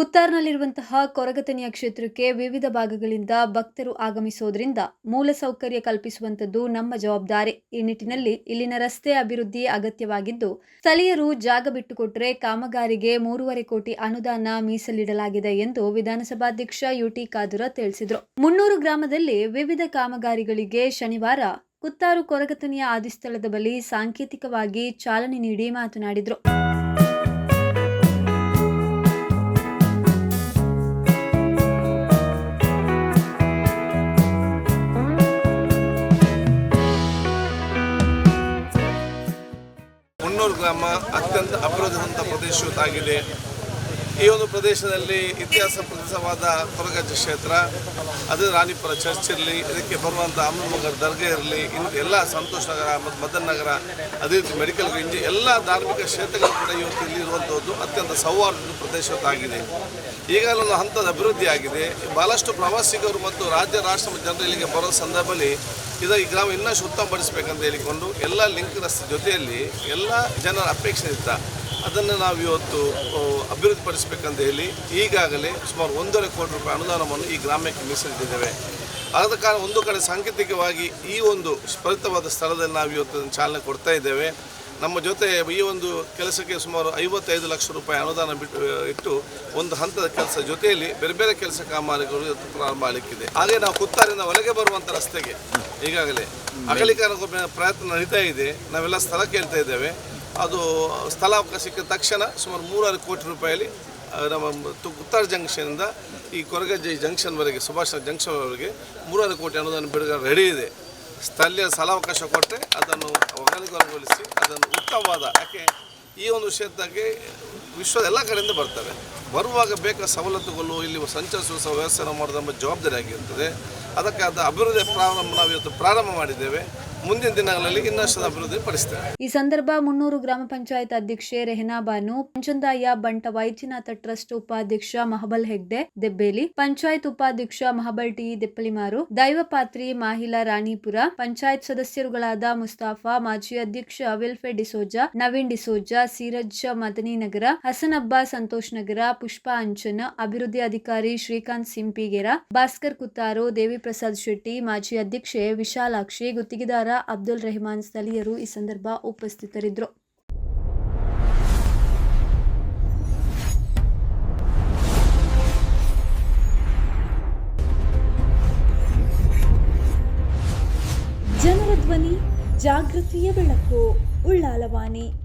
ಕುತ್ತಾರ್ನಲ್ಲಿರುವಂತಹ ಕೊರಗತನಿಯ ಕ್ಷೇತ್ರಕ್ಕೆ ವಿವಿಧ ಭಾಗಗಳಿಂದ ಭಕ್ತರು ಆಗಮಿಸೋದ್ರಿಂದ ಮೂಲಸೌಕರ್ಯ ಕಲ್ಪಿಸುವಂತದ್ದು ನಮ್ಮ ಜವಾಬ್ದಾರಿ. ಈ ನಿಟ್ಟಿನಲ್ಲಿ ಇಲ್ಲಿನ ರಸ್ತೆ ಅಭಿವೃದ್ಧಿ ಅಗತ್ಯವಾಗಿದ್ದು, ಸ್ಥಳೀಯರು ಜಾಗ ಬಿಟ್ಟುಕೊಟ್ಟರೆ ಕಾಮಗಾರಿಗೆ ಮೂರುವರೆ ಕೋಟಿ ಅನುದಾನ ಮೀಸಲಿಡಲಾಗಿದೆ ಎಂದು ವಿಧಾನಸಭಾಧ್ಯಕ್ಷ ಯುಟಿ ಕಾದುರ ತಿಳಿಸಿದರು. ಮುನ್ನೂರು ಗ್ರಾಮದಲ್ಲಿ ವಿವಿಧ ಕಾಮಗಾರಿಗಳಿಗೆ ಶನಿವಾರ ಕುತ್ತಾರು ಕೊರಗತನಿಯ ಆದಿಸ್ಥಳದ ಬಳಿ ಸಾಂಕೇತಿಕವಾಗಿ ಚಾಲನೆ ನೀಡಿ ಮಾತನಾಡಿದರು. ಗ್ರಾಮ ಅತ್ಯಂತ ಅಭಿವೃದ್ಧಿವಂತ ಪ್ರದೇಶವಾಗಿದೆ ಈ ಒಂದು ಪ್ರದೇಶದಲ್ಲಿ ಇತಿಹಾಸ ಪ್ರಸಿದ್ಧವಾದ ಕೊರಗಜ್ಜ ಕ್ಷೇತ್ರ, ಅದು ರಾಣಿಪುರ ಚರ್ಚ್ ಇರಲಿ, ಇದಕ್ಕೆ ಬರುವಂಥ ಅಮ್ಮನಮಗರ ದರ್ಗಾ ಇರಲಿ ಇನ್ನು ಎಲ್ಲ ಸಂತೋಷ ನಗರ ಮತ್ತು ಮದನ್ ನಗರ, ಅದೇ ರೀತಿ ಮೆಡಿಕಲ್ ಇಂಜಿ ಎಲ್ಲ ಧಾರ್ಮಿಕ ಕ್ಷೇತ್ರಗಳು ಕೂಡ ಇವತ್ತು ಇಲ್ಲಿ ಇರುವಂಥದ್ದು ಅತ್ಯಂತ ಸೌಹಾರ್ದ ಪ್ರದೇಶವಾಗಿದೆ ಈಗಾಗಲೇ ಒಂದು ಹಂತದ ಅಭಿವೃದ್ಧಿಯಾಗಿದೆ ಭಾಳಷ್ಟು ಪ್ರವಾಸಿಗರು ಮತ್ತು ರಾಜ್ಯ, ರಾಷ್ಟ್ರ ಜನರಿಗೆ ಬರೋ ಸಂದರ್ಭದಲ್ಲಿ ಇದು ಈ ಗ್ರಾಮ ಇನ್ನಷ್ಟು ಉತ್ತಮಪಡಿಸಬೇಕಂತ ಹೇಳಿಕೊಂಡು ಎಲ್ಲ ಲಿಂಕ್ ರಸ್ತೆ ಜೊತೆಯಲ್ಲಿ ಎಲ್ಲ ಜನರ ಅಪೇಕ್ಷೆ ಇತ್ತ ಅದನ್ನು ನಾವು ಇವತ್ತು ಅಭಿವೃದ್ಧಿಪಡಿಸಬೇಕಂತ ಹೇಳಿ ಈಗಾಗಲೇ ಸುಮಾರು ಒಂದೂವರೆ ಕೋಟಿ ರೂಪಾಯಿ ಅನುದಾನವನ್ನು ಈ ಗ್ರಾಮಕ್ಕೆ ಮೀಸಲಿಟ್ಟಿದ್ದೇವೆ. ಆದ ಕಾರಣ ಒಂದು ಕಡೆ ಸಾಂಕೇತಿಕವಾಗಿ ಈ ಒಂದು ಸ್ಫಲಿತವಾದ ಸ್ಥಳದಲ್ಲಿ ನಾವು ಇವತ್ತು ಚಾಲನೆ ಕೊಡ್ತಾ ಇದ್ದೇವೆ. ನಮ್ಮ ಜೊತೆ ಈ ಒಂದು ಕೆಲಸಕ್ಕೆ ಸುಮಾರು ಐವತ್ತೈದು ಲಕ್ಷ ರೂಪಾಯಿ ಅನುದಾನ ಬಿಟ್ಟು ಇಟ್ಟು ಒಂದು ಹಂತದ ಕೆಲಸ ಜೊತೆಯಲ್ಲಿ ಬೇರೆ ಬೇರೆ ಕೆಲಸ ಕಾಮಗಾರಿಗಳು ಪ್ರಾರಂಭ ಆಗಲಿಕ್ಕಿದೆ ಹಾಗೆ ನಾವು ಕುತ್ತಾರಿಂದ ಒಳಗೆ ಬರುವಂಥ ರಸ್ತೆಗೆ ಈಗಾಗಲೇ ಅಗಲೀಕರಣ ಪ್ರಯತ್ನ ನಡೀತಾ ಇದೆ. ನಾವೆಲ್ಲ ಸ್ಥಳ ಕೇಳ್ತಾ ಇದ್ದೇವೆ. ಅದು ಸ್ಥಳಾವಕಾಶ ಸಿಕ್ಕಿದ ತಕ್ಷಣ ಸುಮಾರು ಮೂರಾರು ಕೋಟಿ ರೂಪಾಯಲ್ಲಿ ನಮ್ಮ ಕುತ್ತಾರ ಜಂಕ್ಷನಿಂದ ಈ ಕೊರಗಜ್ಜಿ ಜಂಕ್ಷನ್ವರೆಗೆ, ಸುಭಾಷ್ ಜಂಕ್ಷನ್ವರೆಗೆ ಮೂರಾರು ಕೋಟಿ ಅನುದಾನ ಬಿಡುಗಡೆ ರೆಡಿ ಇದೆ ಸ್ಥಳೀಯ ಸ್ಥಳಾವಕಾಶ ಕೊಟ್ಟರೆ ಅದನ್ನು ಅಗಲೀಕರಣಗೊಳಿಸಿ ಅದನ್ನು ಉತ್ತಮವಾದ, ಯಾಕೆ ಈ ಒಂದು ವಿಷಯದಾಗೆ ವಿಶ್ವದ ಎಲ್ಲ ಕಡೆಯಿಂದ ಬರ್ತವೆ ಬರುವಾಗ ಬೇಕಾದ ಸವಲತ್ತುಗಳು, ಇಲ್ಲಿ ಸಂಚರಿಸುವ ವ್ಯವಸ್ಥೆ ಮಾಡೋದು ನಮ್ಮ ಜವಾಬ್ದಾರಿ ಆಗಿರ್ತದೆ. ಅದಕ್ಕೆ ಅದು ಅಭಿವೃದ್ಧಿ ಪ್ರಾರಂಭ ನಾವು ಇವತ್ತು ಪ್ರಾರಂಭ ಮಾಡಿದ್ದೇವೆ. ಮುಂದಿನ ದಿನಗಳಲ್ಲಿ ಇನ್ನಷ್ಟು ಅಭಿವೃದ್ಧಿ ಪಡಿಸ್ತೇವೆ. ಈ ಸಂದರ್ಭ ಮುನ್ನೂರು ಗ್ರಾಮ ಪಂಚಾಯತ್ ಅಧ್ಯಕ್ಷೆ ರೆಹನಾ ಬಾನು ಪಂಚಂದಾಯ ಬಂಟ ವೈದ್ಯನಾಥ ಟ್ರಸ್ಟ್ ಉಪಾಧ್ಯಕ್ಷ ಮಹಬಲ್ ಹೆಗ್ಡೆ, ದೆಬ್ಬೇಲಿ, ಪಂಚಾಯತ್ ಉಪಾಧ್ಯಕ್ಷ ಮಹಬಲ್ ಟಿ ದೆಪ್ಪಲಿಮಾರು ದೈವಪಾತ್ರಿ ಮಾಹಿಲಾ ರಾಣಿಪುರ, ಪಂಚಾಯತ್ ಸದಸ್ಯರುಗಳಾದ ಮುಸ್ತಾಫಾ, ಮಾಜಿ ಅಧ್ಯಕ್ಷ ವಿಲ್ಫೆ ಡಿಸೋಜಾ, ನವೀನ್ ಡಿಸೋಜಾ, ಸೀರಜ್ ಮದನಿ ನಗರ ಹಸನಬ್ಬ ಸಂತೋಷ್ ನಗರ, ಪುಷ್ಪ ಅಂಚನ, ಅಭಿವೃದ್ಧಿ ಅಧಿಕಾರಿ ಶ್ರೀಕಾಂತ್ ಸಿಂಪಿಗೇರ, ಭಾಸ್ಕರ್ ಕುತ್ತಾರು ದೇವಿ ಪ್ರಸಾದ್ ಶೆಟ್ಟಿ, ಮಾಜಿ ಅಧ್ಯಕ್ಷೆ ವಿಶಾಲಾಕ್ಷಿ, ಗುತ್ತಿಗೆದಾರ ಅಬ್ದುಲ್ ರೆಹಮಾನ್ ಸ್ಥಳೀಯರು ಈ ಸಂದರ್ಭ ಉಪಸ್ಥಿತರಿದ್ದರು. ಜನರ ಧ್ವನಿ ಜಾಗೃತಿಯ ಬೆಳಕು ಉಳ್ಳಾಲವಾಣಿ